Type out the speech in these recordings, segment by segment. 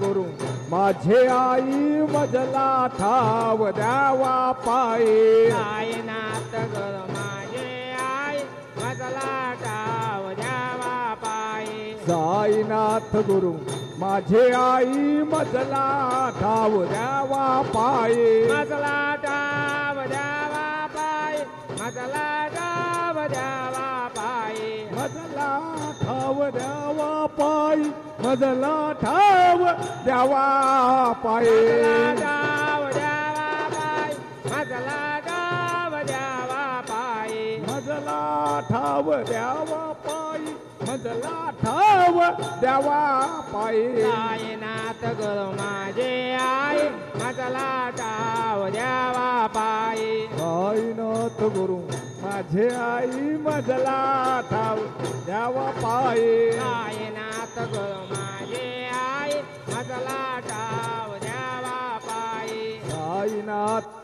गुरु माझे आई मजला ठाव द्यावा पाये. साईनाथ गुरु माझे आई मजला टाव द्यावा पायी. साईनाथ गुरु माझे आई मजला ठाव द्यावा पाये. मजला टाव द्यावा पायी मजला टाव द्यावा पायी. मजला ठाव द्यावा पायी. मजला ठाव द्यावा पाये. मजला ठाव द्यावा पायी. मजला ठाव द्यावा पाये. साईनाथ गुरु माझे आई मजला टाव द्यावा पायी. साईनाथ गुरु माझे आई मजला ठाव द्यावा पाये. साईनाथ गुरु माझे आई मजला टाव द्यावा पायी. साईनाथ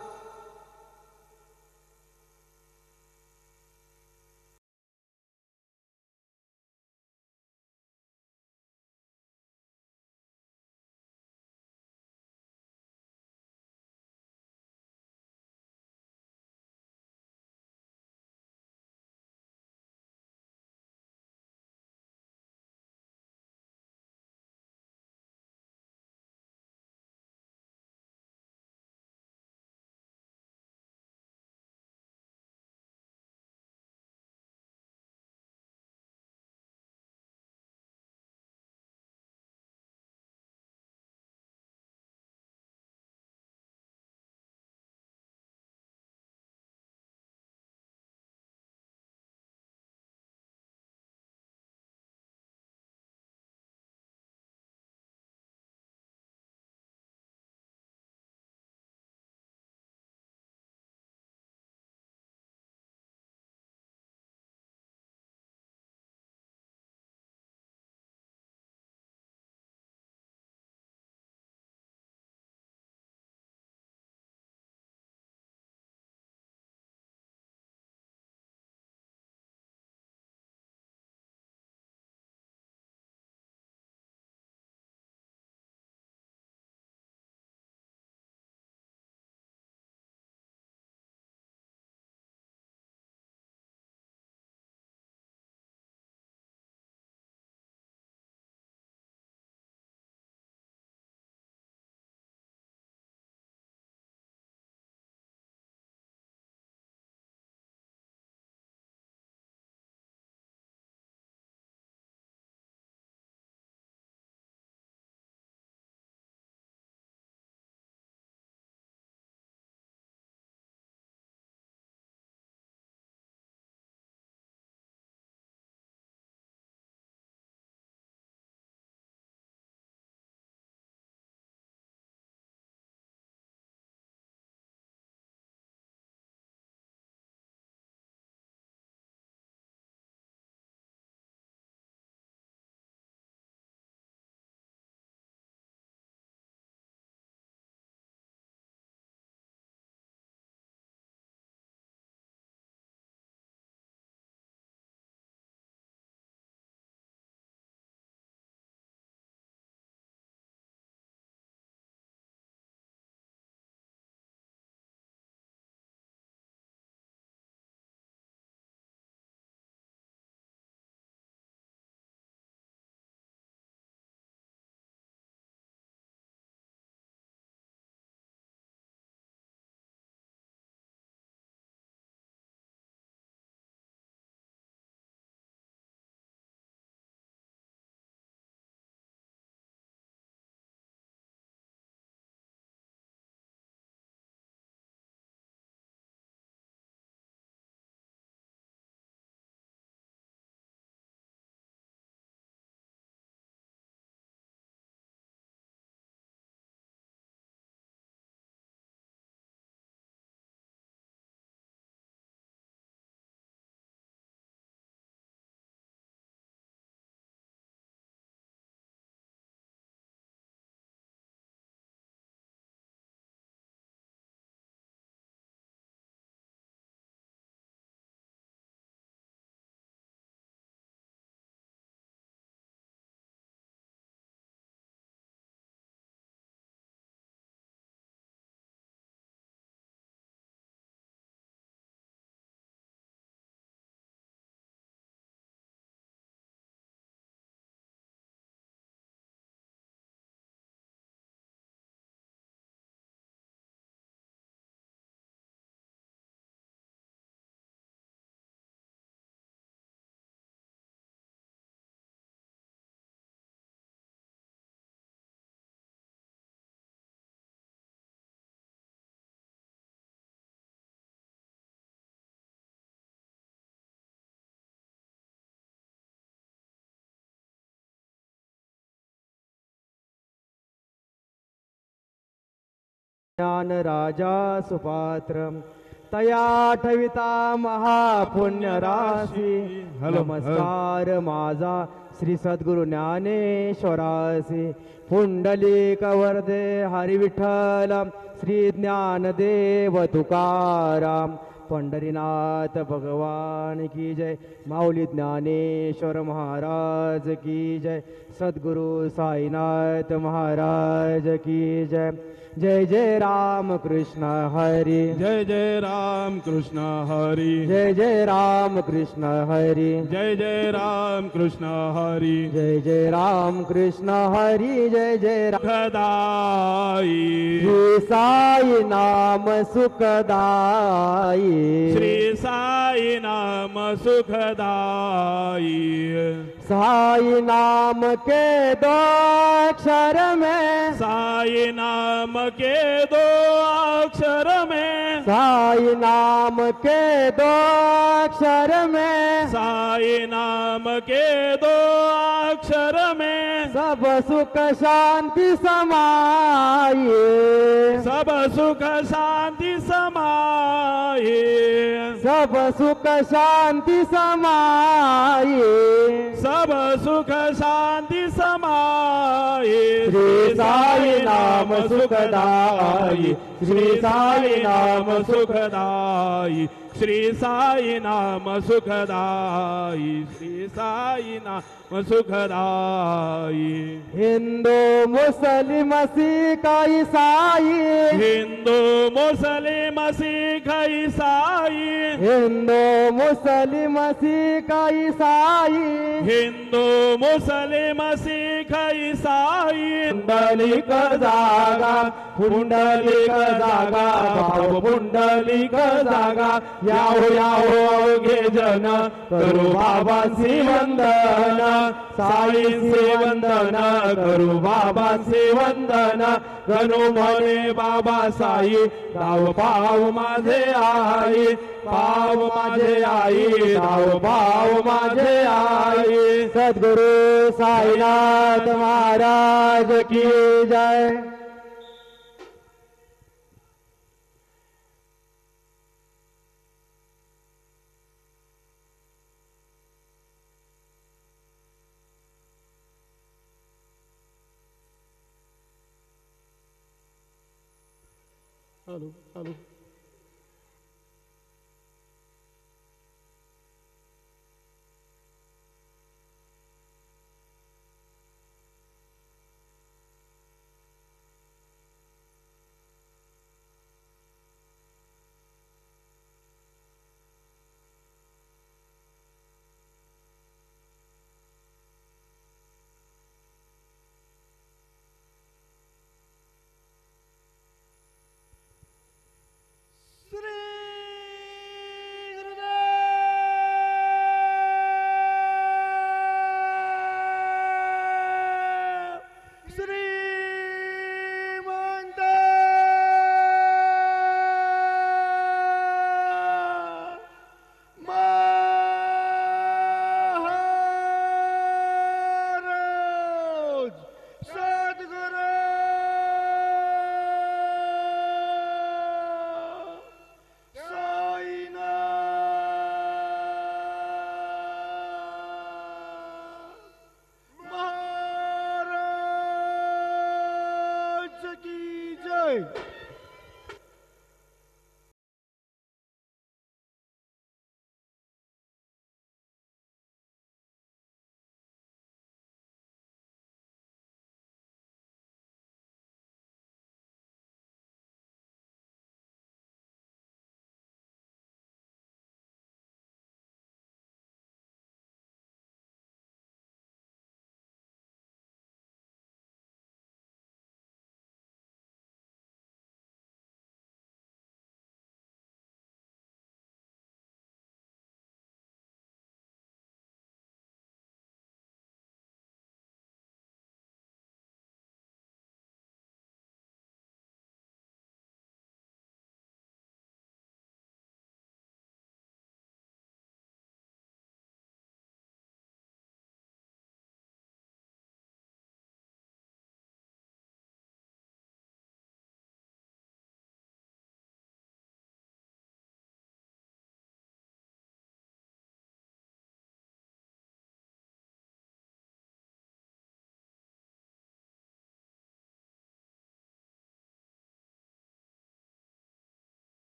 ज्ञान राजा सुपात्रम। तया ठविता महापुण्य राशी। हॅलो, नमस्कार माझा श्री सद्गुरु ज्ञानेश्वरासी। पुंडलिक वरदे हरी विठ्ठल श्री ज्ञानदेव तुकाराम। पंढरीनाथ भगवान की जय. माऊली ज्ञानेश्वर महाराज की जय. सद्गुरु साईनाथ महाराज की जय. जय जय राम कृष्ण हरी. जय जय राम कृष्ण हरी. जय जय राम कृष्ण हरी. जय जय राम कृष्ण हरी. जय जय राम कृष्ण हरी. जय जय राम खदाई श्री साई नाम सुखदाई श्री साई। नाम सुखदाई। साई नाम के दो अक्षर में। साई नाम के दो अक्षर में। साई नाम के दो अक्षर में। साई नाम के दो अक्षर में। सब सुख शांति समाये सब सुख शांति समाये। सब सुख शांति समाये। सब सुख शांति समाये। श्री साई नाम सुखदाई श्री साई नाम सुखदाई श्री साई नाम सुखदाई श्री साई नाम सुखदाई हिंदू मुस्लिम सिख ईसाई। हिंदू मुस्लिम सिख ईसाई हिंदू मुस्लिम सिख ईसाई हिंदू मुस्लिम सिख ईसाई पुंडलिक जागा पुंडलिक जागा भाव पुंडलिक जागा. याहो याहो अवघे जन. करू बाबांची वंदन साईंचे वंदन करू बाबांचे वंदन गणू म्हणे बाबा साई धाव पाव माझे आई पाव माझे आई धाव पाव माझे आई. सद्गुरु साईनाथ महाराज की जय.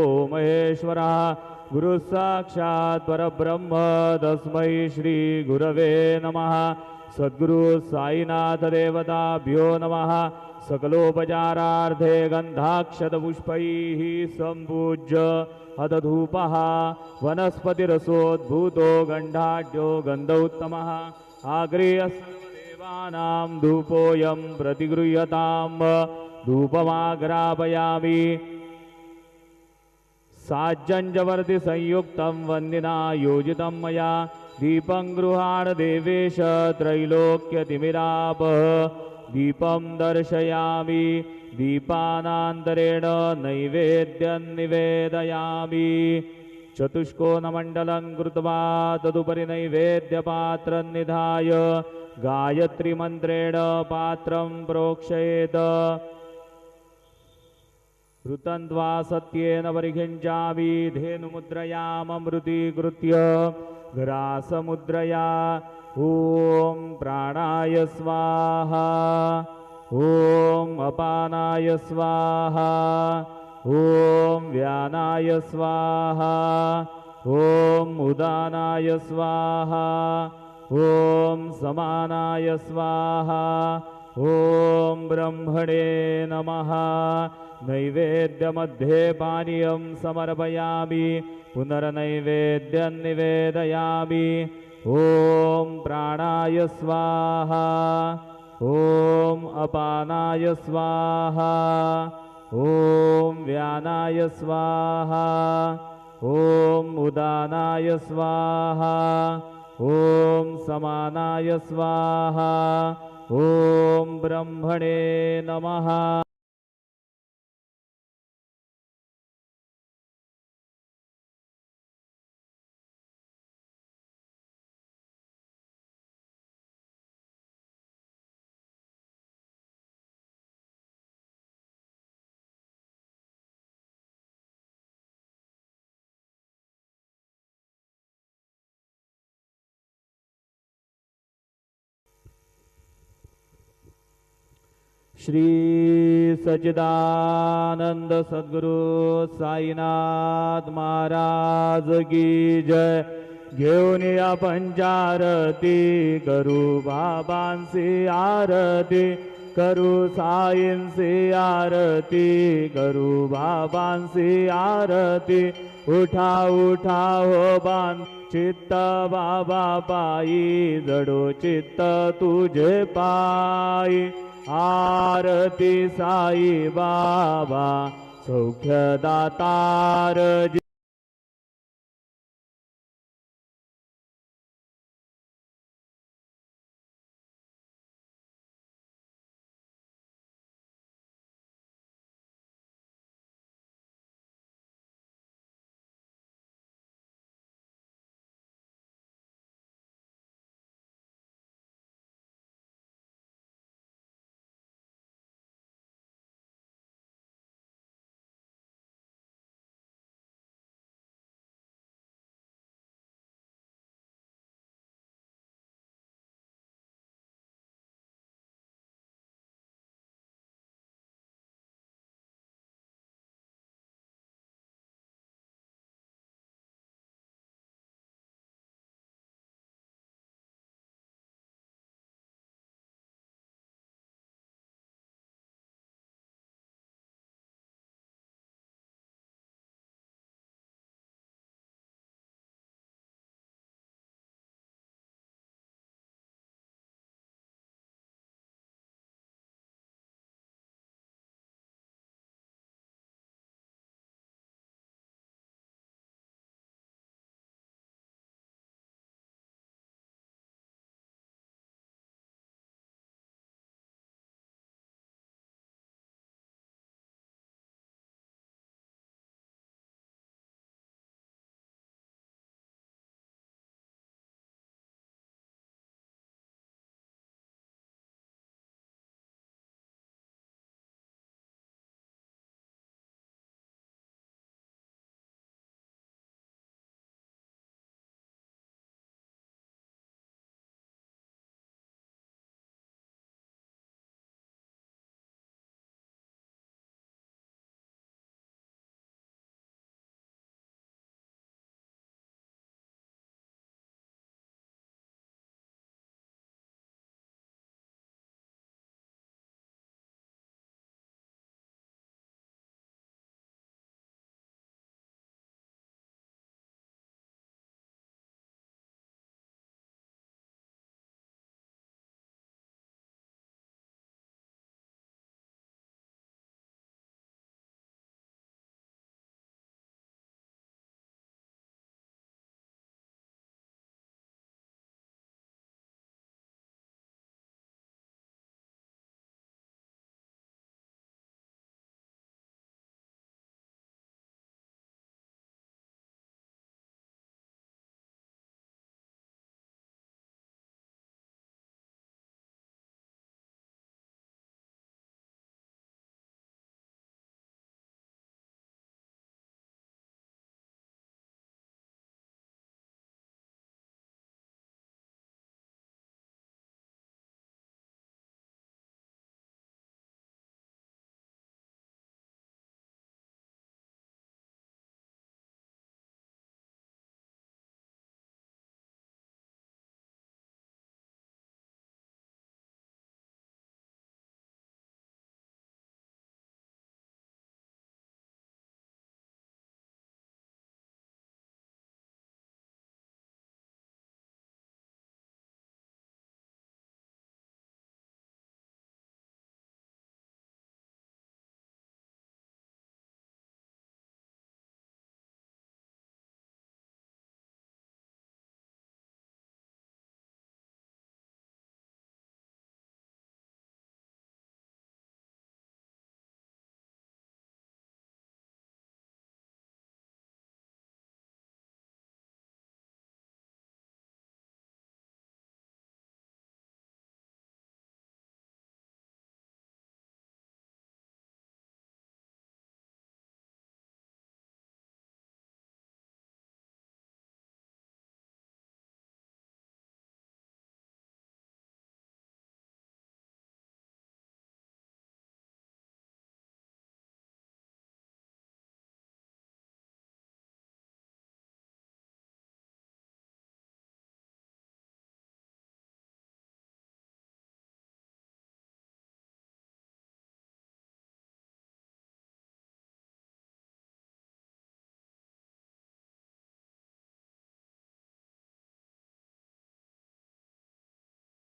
महेश्वरः गुरुसाक्षात् परब्रह्म तस्मै श्रीगुरवे नमः। सद्गुरु साईनाथदेवताभ्यो नमः। सकलोपचारार्थे गन्धाक्षतपुष्पैः सम्पूज्य हतधूपः। वनस्पतिरसोद्भूतो गण्डाढ्यो गन्धोत्तमः। आग्रेयसर्वदेवानां धूपोऽयं प्रतिगृह्यतां। धूपमाग्रापयामि। साज्जञ्जवर्ति संयुक्तं वन्दिना योजितं मया। दीपं गृहाण देवेश त्रैलोक्यतिमिरापः दीपं दर्शयामि। दीपानान्तरेण नैवेद्यं निवेदयामि। चतुष्कोणमण्डलं कृत्वा तदुपरि नैवेद्यपात्रं निधाय। गायत्रीमन्त्रेण पात्रं प्रोक्षयेत् ऋतन्द्वा सत्येन परिखिञ्चामि धेनुमुद्रयाममृतीकृत्य ग्रासमुद्रया। ॐ प्राणाय स्वाहा। ॐ अपानाय स्वाहा। ॐ व्यानाय स्वाहा। ॐ उदानाय स्वाहा। ॐ समानाय स्वाहा ॐ ब्रह्मणे नमः। नैवेद्यमध्ये पानीयं समर्पयामि। पुनर्नैवेद्यं निवेदयामि ॐ प्राणाय स्वाहा। ॐ अपानाय स्वाहा। ॐ व्यानाय स्वाहा। ॐ उदानाय स्वाहा। ॐ समानाय स्वाहा। ॐ ब्रह्मणे नमः श्री सच्चिदानंद सद्गुरु साईनाथ महाराज की जय. घेऊन या पंचारती करू बाबांची आरती करू साईंसी आरती करू बाबांची आरती. उठा उठा हो बांध चित्त बाबा पायी जडो चित्त तुझे पायी आरती साई बाबा सौख्यदातार